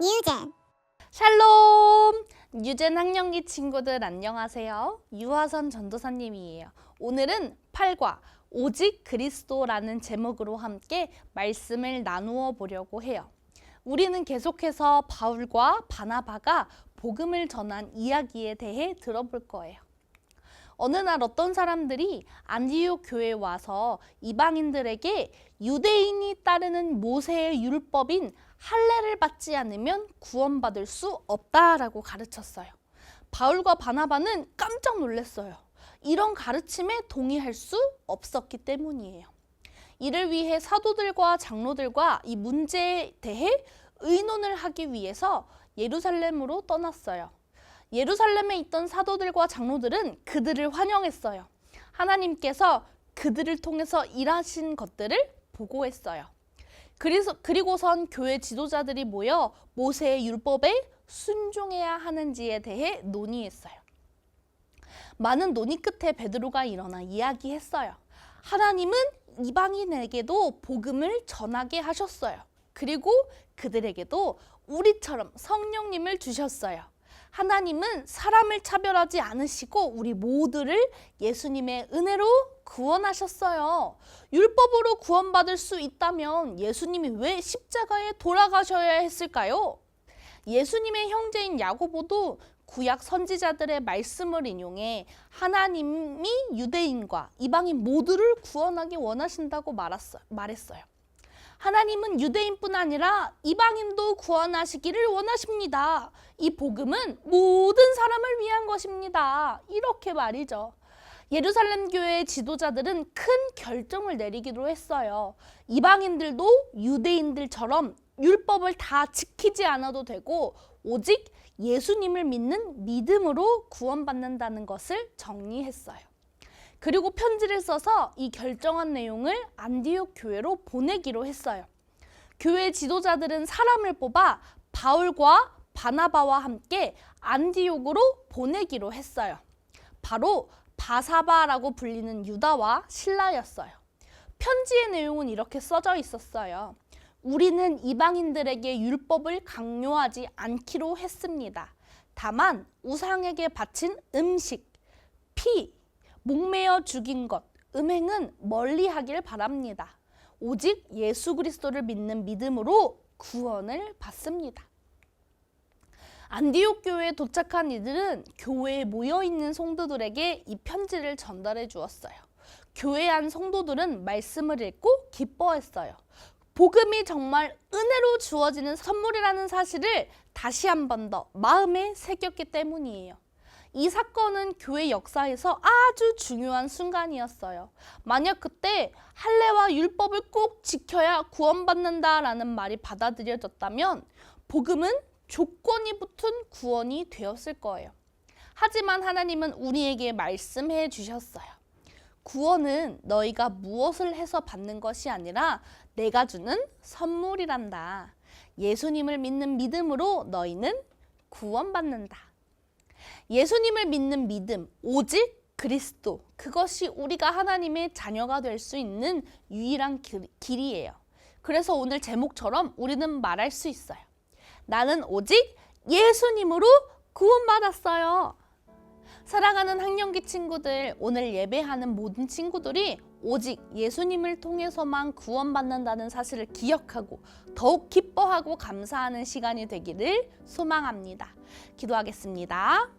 뉴젠 샬롬! 유젠 학령기 친구들 안녕하세요. 유화선 전도사님이에요. 오늘은 8과 오직 그리스도라는 제목으로 함께 말씀을 나누어 보려고 해요. 우리는 계속해서 바울과 바나바가 복음을 전한 이야기에 대해 들어볼 거예요. 어느 날 어떤 사람들이 안디옥 교회에 와서 이방인들에게 유대인이 따르는 모세의 율법인 할례를 받지 않으면 구원받을 수 없다라고 가르쳤어요. 바울과 바나바는 깜짝 놀랐어요. 이런 가르침에 동의할 수 없었기 때문이에요. 이를 위해 사도들과 장로들과 이 문제에 대해 의논을 하기 위해서 예루살렘으로 떠났어요. 예루살렘에 있던 사도들과 장로들은 그들을 환영했어요. 하나님께서 그들을 통해서 일하신 것들을 보고했어요. 그래서 그리고선 교회 지도자들이 모여 모세의 율법에 순종해야 하는지에 대해 논의했어요. 많은 논의 끝에 베드로가 일어나 이야기했어요. 하나님은 이방인에게도 복음을 전하게 하셨어요. 그리고 그들에게도 우리처럼 성령님을 주셨어요. 하나님은 사람을 차별하지 않으시고 우리 모두를 예수님의 은혜로 구원하셨어요. 율법으로 구원받을 수 있다면 예수님이 왜 십자가에 돌아가셔야 했을까요? 예수님의 형제인 야고보도 구약 선지자들의 말씀을 인용해 하나님이 유대인과 이방인 모두를 구원하기 원하신다고 말했어요. 하나님은 유대인뿐 아니라 이방인도 구원하시기를 원하십니다. 이 복음은 모든 사람을 위한 것입니다. 이렇게 말이죠. 예루살렘 교회의 지도자들은 큰 결정을 내리기로 했어요. 이방인들도 유대인들처럼 율법을 다 지키지 않아도 되고 오직 예수님을 믿는 믿음으로 구원받는다는 것을 정리했어요. 그리고 편지를 써서 이 결정한 내용을 안디옥 교회로 보내기로 했어요. 교회 지도자들은 사람을 뽑아 바울과 바나바와 함께 안디옥으로 보내기로 했어요. 바로 바사바라고 불리는 유다와 신라였어요. 편지의 내용은 이렇게 써져 있었어요. 우리는 이방인들에게 율법을 강요하지 않기로 했습니다. 다만 우상에게 바친 음식, 피, 목매어 죽인 것, 음행은 멀리 하길 바랍니다. 오직 예수 그리스도를 믿는 믿음으로 구원을 받습니다. 안디옥 교회에 도착한 이들은 교회에 모여 있는 성도들에게 이 편지를 전달해 주었어요. 교회 안 성도들은 말씀을 읽고 기뻐했어요. 복음이 정말 은혜로 주어지는 선물이라는 사실을 다시 한 번 더 마음에 새겼기 때문이에요. 이 사건은 교회 역사에서 아주 중요한 순간이었어요. 만약 그때 할례와 율법을 꼭 지켜야 구원받는다라는 말이 받아들여졌다면 복음은 조건이 붙은 구원이 되었을 거예요. 하지만 하나님은 우리에게 말씀해 주셨어요. 구원은 너희가 무엇을 해서 받는 것이 아니라 내가 주는 선물이란다. 예수님을 믿는 믿음으로 너희는 구원받는다. 예수님을 믿는 믿음, 오직 그리스도. 그것이 우리가 하나님의 자녀가 될 수 있는 유일한 길, 길이에요. 그래서 오늘 제목처럼 우리는 말할 수 있어요. 나는 오직 예수님으로 구원받았어요. 사랑하는 학령기 친구들, 오늘 예배하는 모든 친구들이 오직 예수님을 통해서만 구원받는다는 사실을 기억하고 더욱 기뻐하고 감사하는 시간이 되기를 소망합니다. 기도하겠습니다.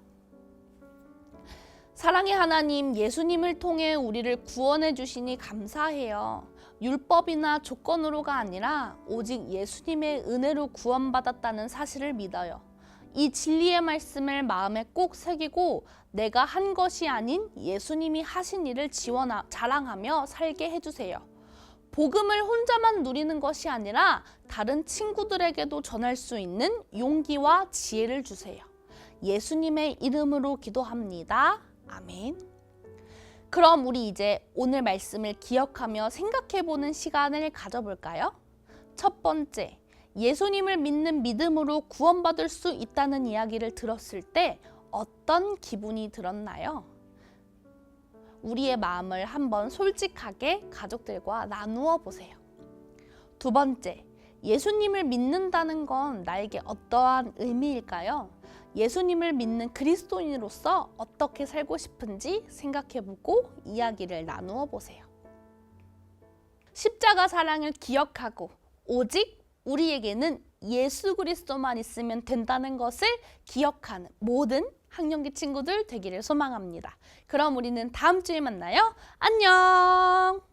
사랑의 하나님, 예수님을 통해 우리를 구원해 주시니 감사해요. 율법이나 조건으로가 아니라 오직 예수님의 은혜로 구원받았다는 사실을 믿어요. 이 진리의 말씀을 마음에 꼭 새기고 내가 한 것이 아닌 예수님이 하신 일을 지원하, 자랑하며 살게 해주세요. 복음을 혼자만 누리는 것이 아니라 다른 친구들에게도 전할 수 있는 용기와 지혜를 주세요. 예수님의 이름으로 기도합니다. 아멘. 그럼 우리 이제 오늘 말씀을 기억하며 생각해 보는 시간을 가져볼까요? 첫 번째, 예수님을 믿는 믿음으로 구원받을 수 있다는 이야기를 들었을 때 어떤 기분이 들었나요? 우리의 마음을 한번 솔직하게 가족들과 나누어 보세요. 두 번째, 예수님을 믿는다는 건 나에게 어떠한 의미일까요? 예수님을 믿는 그리스도인으로서 어떻게 살고 싶은지 생각해보고 이야기를 나누어 보세요. 십자가 사랑을 기억하고 오직 우리에게는 예수 그리스도만 있으면 된다는 것을 기억하는 모든 학령기 친구들 되기를 소망합니다. 그럼 우리는 다음 주에 만나요. 안녕!